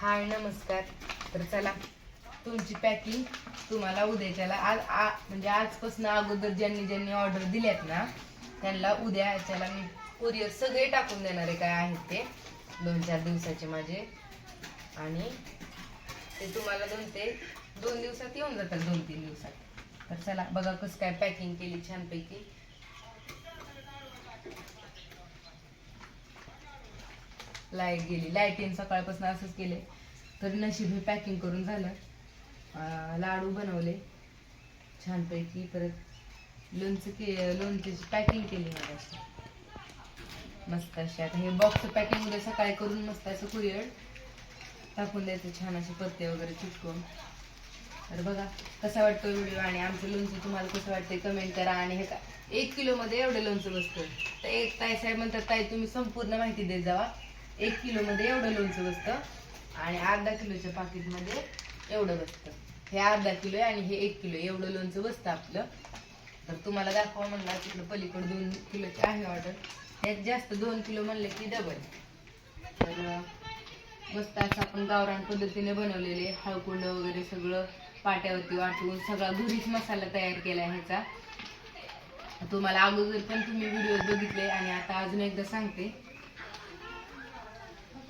हाय नमस्कार. तर चला तुमची पॅकिंग तुम्हाला उद्याच्याला आज आ म्हणजे आजपासून अगोदर ज्यांनी ज्यांनी ऑर्डर दिल्यात ना त्यांना उद्या याच्याला मी कुरिअर सगळे टाकून देणार आहे काय आहेत ते. दोन चार दिवसाचे माझे. आणि ते तुम्हाला दोन ते दोन दिवसात येऊन जातात दोन तीन दिवसात. तर चला बघा कसं काय पॅकिंग केली छानपैकी. लाइट गेली. लाईटीन सकाळपासून असंच केले तरी नशीब हे पॅकिंग करून झालं. लाडू बनवले. छानपैकी परत लोणचं के लोणच्याची पॅकिंग केली मला मस्त अशी. आता हे बॉक्स पॅकिंग उद्या सकाळी करून मस्त असं कुरिअर टाकून द्यायचं. छान असे पत्ते वगैरे चिटकून. तर बघा कसा वाटतो व्हिडिओ आणि आमचं लोणचं तुम्हाला कसं वाटतंय कमेंट करा. आणि हे का एक किलोमध्ये एवढं लोणचं बसतं तर एक ताई साहेब म्हणतात ताई तुम्ही संपूर्ण माहिती देत जावा. एक किलो मध्ये एवढं लोणचं बसतं आणि अर्धा किलोच्या पाकिटमध्ये एवढं बसतं. हे अर्धा किलो आहे आणि हे एक किलो एवढं लोणचं बसतं आपलं. तर तुम्हाला दाखवा म्हणला तिकडं पलीकडे दोन किलोची आहे ऑर्डर त्यात जास्त दोन किलो म्हणलं की डबल तर मस्त असं आपण गावरान पद्धतीने बनवलेले हळकुंड वगैरे सगळं पाट्यावरती वाटून सगळा घरीच मसाला तयार केला आहे ह्याचा. तुम्हाला अगोदर पण तुम्ही व्हिडिओ बघितले आणि आता अजून एकदा सांगते.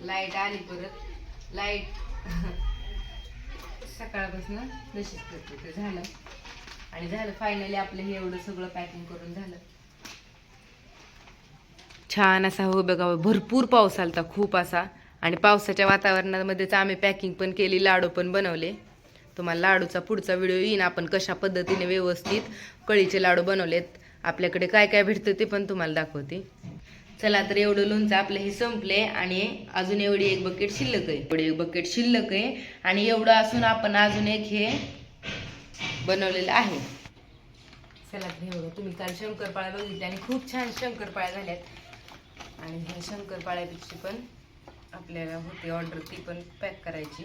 लाइट आली परत. लाइट. सकाळपासून तशीच करते ते झालं. आणि झालं फायनली आपलं हे एवढं सगळं पॅकिंग करून झालं. छान असा हो बघा भरपूर पाऊस आलता खूप असा. आणि पावसाच्या वातावरणामध्येच आम्ही पॅकिंग पण केली लाडू पण बनवले. तुम्हाला लाडूचा पुढचा व्हिडिओ येईन आपण कशा पद्धतीने व्यवस्थित कळीचे लाडू बनवलेत आपल्याकडे काय काय भेटतं ते पण तुम्हाला दाखवते. चला तर एवढं लोणचं आपलं हे संपले आणि अजून एवढी एक बकेट शिल्लक आहे. एवढी एक बकेट शिल्लक आहे आणि एवढं असून आपण अजून एक हे बनवलेलं आहे. चला तर एवढं तुम्ही काल शंकरपाळ्या बघितल्या आणि खूप छान शंकरपाळ्या झाल्यात. आणि ह्या शंकरपाळ्यापेक्षा पण आपल्याला होती ऑर्डर ती पण पॅक करायची.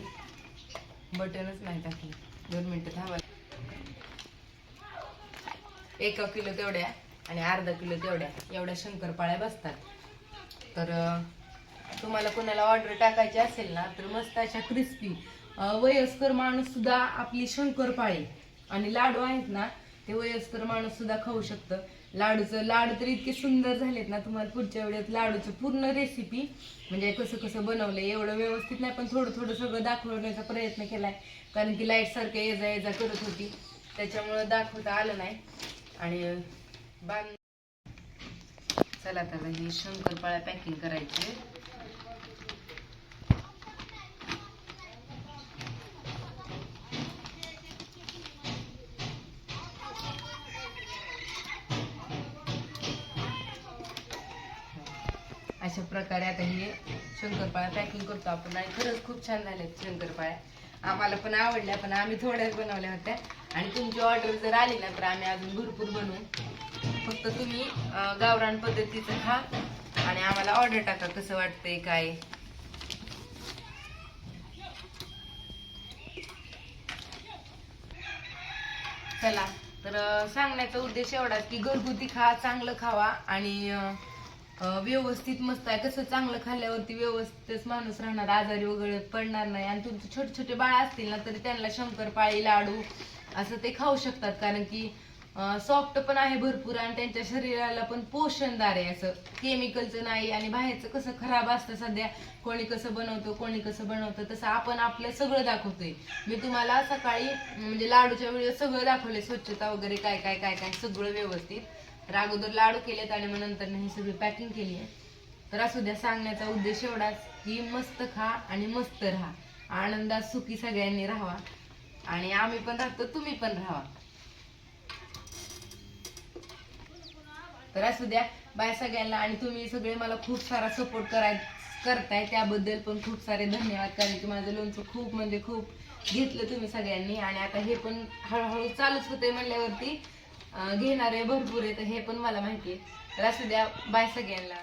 बटनच नाही टाकली. दोन मिनटं थांबा. एका किलो तेवढ्या. आणि अर्धा किलो तेवढ्या एवढ्या शंकरपाळ्या बसतात. तर तुम्हाला कोणाला ऑर्डर टाकायची असेल ना तर मस्त अशा क्रिस्पी वयस्कर माणूस सुद्धा आपली शंकरपाळी आणि लाडू आहेत ना ते वयस्कर माणूस सुद्धा खाऊ शकतं. लाडूचं लाडू तर इतके सुंदर झालेत ना तुम्हाला पुढच्या वेळेत लाडूचं पूर्ण रेसिपी म्हणजे कसं कसं बनवलंय एवढं व्यवस्थित नाही पण थोडं थोडं सगळं दाखवण्याचा प्रयत्न केलाय. कारण की लाइट सारखं ये जा करत होती. त्याच्यामुळं दाखवता आलं नाही. आणि बांध. चला तर हे शंकरपाळ्या पॅकिंग करायची. अशा प्रकारे आता हे शंकरपाळ्या पॅकिंग करतो आपण. आणि खरंच खूप छान झाल्यात शंकरपाळ्या आम्हाला पण आवडल्या पण आम्ही थोड्याच बनवल्या होत्या. आणि तुमची ऑर्डर जर आली ना तर आम्ही अजून भरपूर बनवू. फक्त तुम्ही गावरान पद्धतीचं खा आणि आम्हाला ऑर्डर टाका कसं वाटतंय काय. चला तर सांगण्याचा उद्देश एवढाच की घरगुती खा चांगलं खावा आणि व्यवस्थित मस्त आहे. कसं चांगलं खाल्ल्यावरती व्यवस्थित माणूस राहणार आजारी वगैरे पडणार नाही. आणि तुमचे छोटे छोटे बाळ असतील ना तरी त्यांना शंकरपाळी लाडू असं ते खाऊ शकतात कारण की सॉफ्ट पण आहे भरपूर आणि त्यांच्या शरीराला पण पोषणदार आहे असं. केमिकलचं नाही आणि बाहेरचं कसं खराब असतं सध्या. कोणी कसं बनवतो कोणी कसं बनवतं तसं आपण आपलं सगळं दाखवतोय. मी तुम्हाला सकाळी म्हणजे लाडूच्या वेळी सगळं दाखवले स्वच्छता वगैरे काय काय काय काय सगळं व्यवस्थित. तर अगोदर लाडू केलेत आणि मग नंतर ही सगळी पॅकिंग केली आहे. तर असू द्या सांगण्याचा उद्देश एवढाच की मस्त खा आणि मस्त राहा. आनंदात सुखी सगळ्यांनी राहावा. आणि आम्ही पण राहतो तुम्ही पण राहा. तर असू द्या बाय सगळ्यांना आणि तुम्ही सगळे मला खूप सारा सपोर्ट कराय करताय त्याबद्दल पण खूप सारे धन्यवाद. कारण की माझं लोणचं खूप म्हणजे खूप घेतलं तुम्ही सगळ्यांनी. आणि आता हे पण हळूहळू चालूच होते म्हणल्यावरती घेणारे भरपूर आहे तर हे पण मला माहिती आहे. तर असू द्या बाय सगळ्यांना.